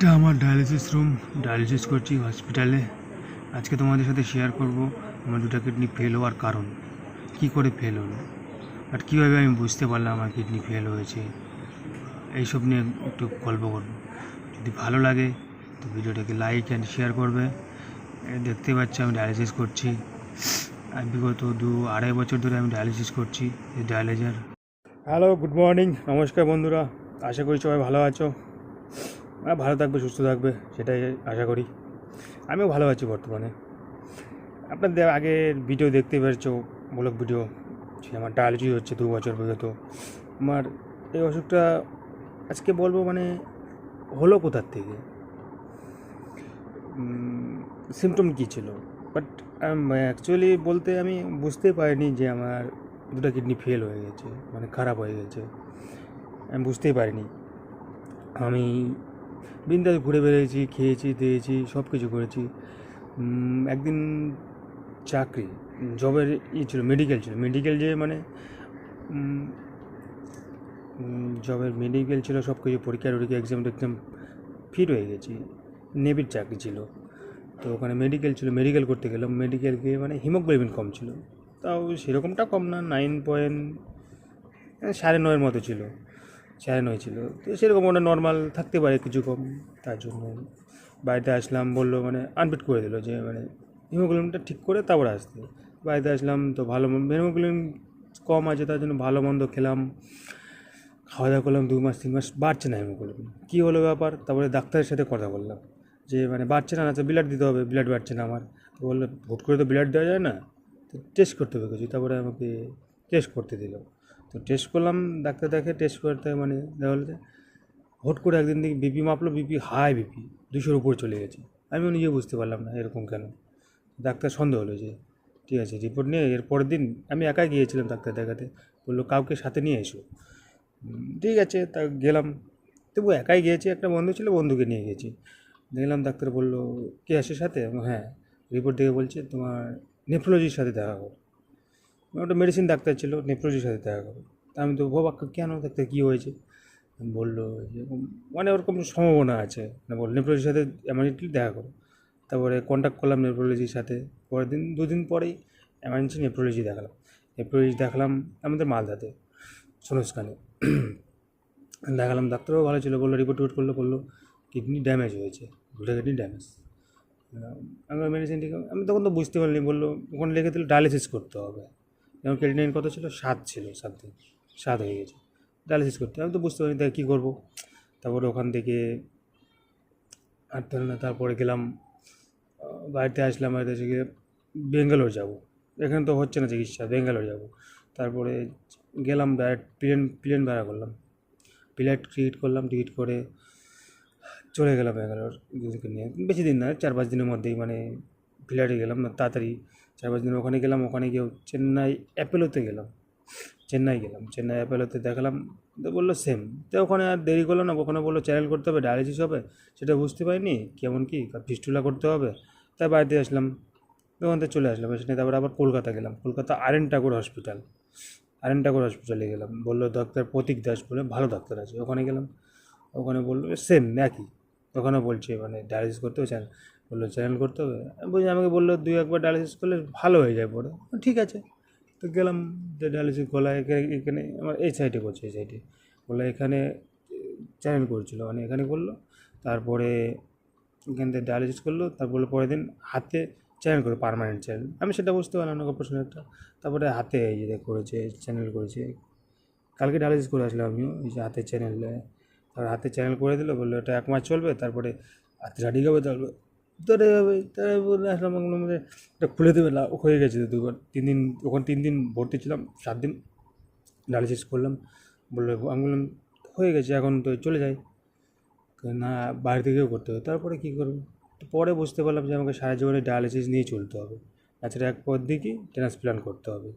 এটা আমার dialysis room dialysis করছি হসপিটালে আজকে তোমাদের সাথে শেয়ার করব আমার দুটো কিডনি ফেল হওয়ার কারণ। কি করে ফেল হলো? আর কীভাবে আমি বুঝতে পারলাম আমার কিডনি ফেল হয়েছে? এইসব নিয়ে একটু গল্প করব। যদি ভালো লাগে, তো ভিডিওটাকে লাইক অ্যান্ড শেয়ার করবে। দেখতে পাচ্ছি আমি ডায়ালিসিস করছি। আর বিগত দু আড়াই বছর ধরে আমি ডায়ালিসিস করছি, এই ডায়ালাইজার হ্যালো গুড মর্নিং নমস্কার বন্ধুরা। আশা করি সবাই ভালো আছো। ভালো থাকবে, সুস্থ থাকবে, সেটাই আশা করি। আমিও ভালো আছি বর্তমানে। আপনাদের আগের ভিডিও দেখতে পেরেছ, ব্লগ ভিডিও যে আমার ডায়ালিসিস হচ্ছে দু বছর বিগত। আমার এই অসুখটা আজকে বলব মানে হলো কোথার থেকে? সিমটম কী ছিল? বাট অ্যাকচুয়ালি বলতে আমি বুঝতে পারিনি যে আমার দুটো কিডনি ফেল হয়ে গেছে মানে খারাপ হয়ে গেছে। আমি বুঝতেই পারিনি। আমি বিন্দাস ঘুরে বেরিয়েছি খেয়েছি, দিয়েছি সব কিছু করেছি একদিন চাকরি, জবের ই ছিল মেডিকেল ছিল। মেডিকেল যে মানে জবের মেডিকেল ছিল সব কিছু পরীক্ষা টরীক্ষা এক্সাম টেক্সাম ফিট হয়ে গেছি। নেভির চাকরি ছিল। তো ওখানে মেডিকেল ছিল মেডিকেল করতে গেলাম। মেডিকেল গিয়ে মানে হিমোগ্লোবিন কম ছিল। তাও সেরকমটা কম না নাইন পয়েন্ট সাড়ে নয়ের মতো ছিল। সাড়ে নয় ছিল তো সেরকম ওটা নর্মাল থাকতে পারে কিছু কম তার জন্য বাড়িতে আসলাম বলল মানে আনফিট করে দিল যে মানে হিমোগ্লোবিনটা ঠিক করে তারপরে আসতে। বাড়িতে আসলাম তো ভালো হিমোগ্লোবিন কম আছে তার জন্য ভালো মন্দ খেলাম। খাওয়া দাওয়া করলাম দু মাস, তিন মাস, বাড়ছে না হিমোগ্লোবিন কী হলো ব্যাপার? তারপরে ডাক্তারের সাথে কথা বললাম যে মানে বাড়ছে না না তো ব্লাড দিতে হবে ব্লাড বাড়ছে না আমার। তো বলল, হুট করে তো ব্লাড দেওয়া যায় না, তো টেস্ট করতে হবে কিছু। তারপরে আমাকে টেস্ট করতে দিল। তো টেস্ট করলাম, ডাক্তার দেখে টেস্ট করতে মানে দেখা হলো হট করে একদিন দেখি বিপি মাপলো বিপি হাই বিপি দুশোর উপর চলে গেছে। আমিও নিজে বুঝতে পারলাম না এরকম কেন। ডাক্তার সন্দেহ হলো যে, ঠিক আছে রিপোর্ট নিয়ে এর পরের দিন আমি একাই গিয়েছিলাম ডাক্তার দেখাতে, বলল কাউকে সাথে নিয়ে এসো। ঠিক আছে, তা গেলাম। তবু একাই গিয়েছি, একটা বন্ধু ছিল, বন্ধুকে নিয়ে গেছি দেখলাম ডাক্তার বলল, কে আসে সাথে? হ্যাঁ। রিপোর্ট দেখে বলছে, তোমার নেফ্রোলজির সাথে দেখা করো। ওটা মেডিসিন ডাক্তার ছিল নেফ্রোলজির সাথে দেখা করো তা আমি তো বাবা কেন ডাক্তার কী হয়েছে? বলল মানে ওরকম সম্ভাবনা আছে। না বল নেফ্রোলজির সাথে এমার্জেন্সি দেখা করো। তারপরে কন্ট্যাক্ট করলাম নেফ্রোলজির সাথে। পরের দিন, দুদিন পরেই এমার্জেন্সি নেফ্রোলজি দেখালাম। নেফ্রোলজি দেখালাম আমাদের মালদাতে, সোনস্কানে। দেখালাম ডাক্তারও ভালো ছিল, বলল রিপোর্ট টিপোর্ট করল বলল কিডনি ড্যামেজ হয়েছে দুটো কিডনি ড্যামেজ আমরা মেডিসিন ঠিক আমি তখন তো বুঝতে পারিনি, বলল, ওখানে লিখে দিল ডায়ালিসিস করতে হবে। যেমন ক্রেডিনাইন কত ছিল? সাত ছিল দিন সাত হয়ে গেছে। ডায়ালিসিস করতে আমি তো বুঝতে পারিনি তাই কী করব? তারপরে ওখান থেকে হাঁটতে না, তারপরে গেলাম বাড়িতে আসলাম, বাড়িতে এসে গিয়ে বেঙ্গালোর যাব। এখানে তো হচ্ছে না চিকিৎসা বেঙ্গালোর যাব। তারপরে গেলাম ডাইরেক্ট প্লেন প্লেন ভাড়া করলাম। ফ্লাইট টিকিট করলাম টিকিট করে চলে গেলাম ব্যাঙ্গালোর নিয়ে। বেশি দিন না, চার পাঁচ দিনের মধ্যেই মানে ফ্লাইটে গেলাম না তাড়াতাড়ি চার পাঁচ দিন ওখানে গেলাম, ওখানে গিয়ে চেন্নাই অ্যাপেলোতে গেলাম। চেন্নাই গেলাম, চেন্নাই অ্যাপেলোতে দেখালাম, তো বলল সেম তো ওখানে আর দেরি করল না ওখানে বলল চ্যানেল করতে হবে ডায়ালিসিস হবে, সেটা বুঝতে পারিনি, কেমন কি, ফিস্টুলা করতে হবে। তাই বাড়িতে আসলাম, ওখান থেকে চলে আসলাম, এসে তারপর আবার কলকাতা গেলাম, Kolkata R N Thakur hospital R N Thakur হসপিটালে গেলাম, বলল ডাক্তার প্রতীক দাস বলে, ভালো ডাক্তার আছে, ওখানে গেলাম। ওখানে বলল সেম একই। ওখানে বলছে মানে ডায়ালিসিস করতে হবে বলল চ্যানেল করতে হবে? বলছি, আমাকে বলল দুই একবার ডায়ালিসিস করলে ভালো হয়ে যায় পরে। ঠিক আছে। তো গেলাম, যে ডায়ালিসিস গলা এখানে আমার এই সাইডে করছে এই সাইডে বলল, এখানে চ্যানেল করছিল। মানে এখানে করল, তারপরে এখান থেকে ডায়ালিসিস করল, তারপরে পরের দিন হাতে চ্যানেল করে পারমানেন্ট চ্যানেল আমি সেটা বুঝতে পারলাম না প্রশ্ন একটা। তারপরে হাতে এই যে করেছে চ্যানেল করেছে। কালকে ডায়ালিসিস করে আসলাম আমিও, এই যে হাতে চ্যানেল তারপর হাতে চ্যানেল করে দিল, বলল, এটা এক মাস চলবে, তারপরে হাতে রাডি হবে তারপরে ধরে হবে তাই বলে আসলাম বললাম যে এটা খুলে দেবে হয়ে গেছে দুবার। তিন দিন, ওখানে তিন দিন ভর্তি ছিলাম, সাত দিন ডায়ালিসিস করলাম। বলল আমি বললাম হয়ে গেছে, এখন তো চলে যাই না, বাইরে থেকেও করতে হবে। তারপরে কী করব? তো পরে বুঝতে পারলাম যে আমাকে সারা জীবনে ডায়ালিসিস নিয়ে চলতে হবে। তাছাড়া এক পর দিকে ট্রান্সপ্লান্ট করতে হবে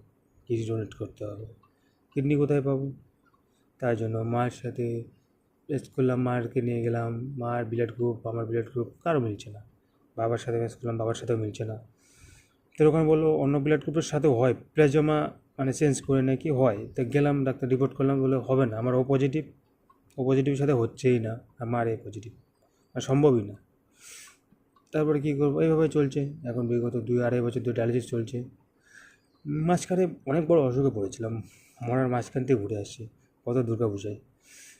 কিডনি ডোনেট করতে হবে। কিডনি কোথায় পাবো? তাই জন্য মায়ের সাথে টেস্ট করলাম, মাকে নিয়ে গেলাম। মার ব্লাড গ্রুপ আমার ব্লাড গ্রুপ কারও মিলছে না। বাবার সাথে ম্যাচ করলাম, বাবার সাথেও মিলছে না। তো ওখানে বলল, অন্য ব্লাড গ্রুপের সাথে হয়, প্লাজমা মানে চেঞ্জ করে নাকি হয়। তো গেলাম, ডাক্তার রিপোর্ট করলাম বলে হবে না, আমার ও পজিটিভ ও পজিটিভের সাথে হচ্ছেই না আমার এ পজিটিভ আর সম্ভবই না। তারপরে কী করব, এইভাবে চলছে, এখন বিগত দুই, আড়াই বছর ধরে ডায়ালিসিস চলছে। মাঝখানে অনেক বড় অসুখে পড়েছিলাম, মরার মাঝখান থেকে ঘুরে আসছি, কত দুর্গা পূজায়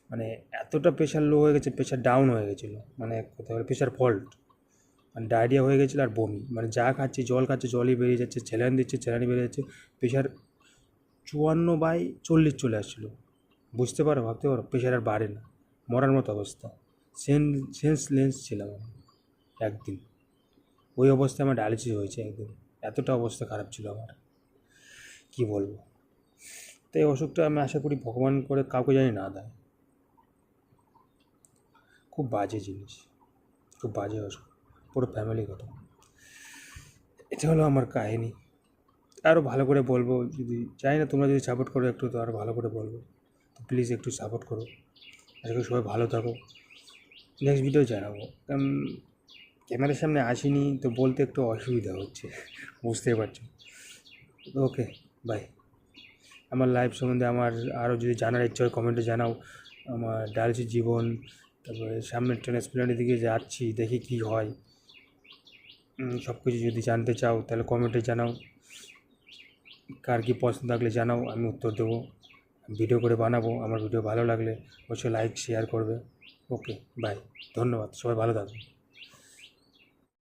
মানে এতটা প্রেশার লো হয়ে গেছে প্রেশার ডাউন হয়ে গেছিল মানে কোথাও প্রেশার ফল্ট মানে ডায়রিয়া হয়ে গেছিল আর বমি। মানে যা খাচ্ছি, জল খাচ্ছি, জলই বেরিয়ে যাচ্ছে, স্যালাইন দিচ্ছে, স্যালাইন বেরিয়ে যাচ্ছে প্রেশার চুয়ান্ন বাই চল্লিশ চলে আসছিল। বুঝতে পারো, ভাবতে পারো প্রেশার আর বাড়ে না। মরার মতো অবস্থা। সেন সেন্সলেন্স ছিলাম আমি, একদিন। ওই অবস্থায় আমার ডায়ালিসিস হয়েছে একদিন। এতটা অবস্থা খারাপ ছিল আমার। কী বলব? তো এই অসুখটা আমি আশা করি ভগবান করে কাউকে জানি না দেয়। খুব বাজে জিনিস। খুব বাজে অসুখ। পুরো ফ্যামিলি কথা এটা হলো আমার কাহিনী। আরও ভালো করে বলব, যদি চাই না তোমরা যদি সাপোর্ট করো একটু, তো আরও ভালো করে বলব। তো প্লিজ একটু সাপোর্ট করো। আশা করি সবাই ভালো থাকো। নেক্সট ভিডিও জানাব। কারণ ক্যামেরার সামনে আসিনি, তো বলতে একটু অসুবিধা হচ্ছে। বুঝতেই পারছ। ওকে বাই আমার লাইফ সম্বন্ধে আমার আরও যদি জানার ইচ্ছা হয় কমেন্টে জানাও। আমার ডায়ালিসিস জীবন, তারপরে সামনে ট্রান্সপ্লান্টের দিকে যাচ্ছি, দেখি কী হয়। সব কিছু যদি জানতে চাও, তাহলে কমেন্টে জানাও। কার কী পছন্দ থাকলে জানাও, আমি উত্তর দেবো। ভিডিও করে বানাবো, আমার ভিডিও ভালো লাগলে অবশ্যই লাইক শেয়ার করবে। ওকে বাই ধন্যবাদ, সবাই ভালো থাকবে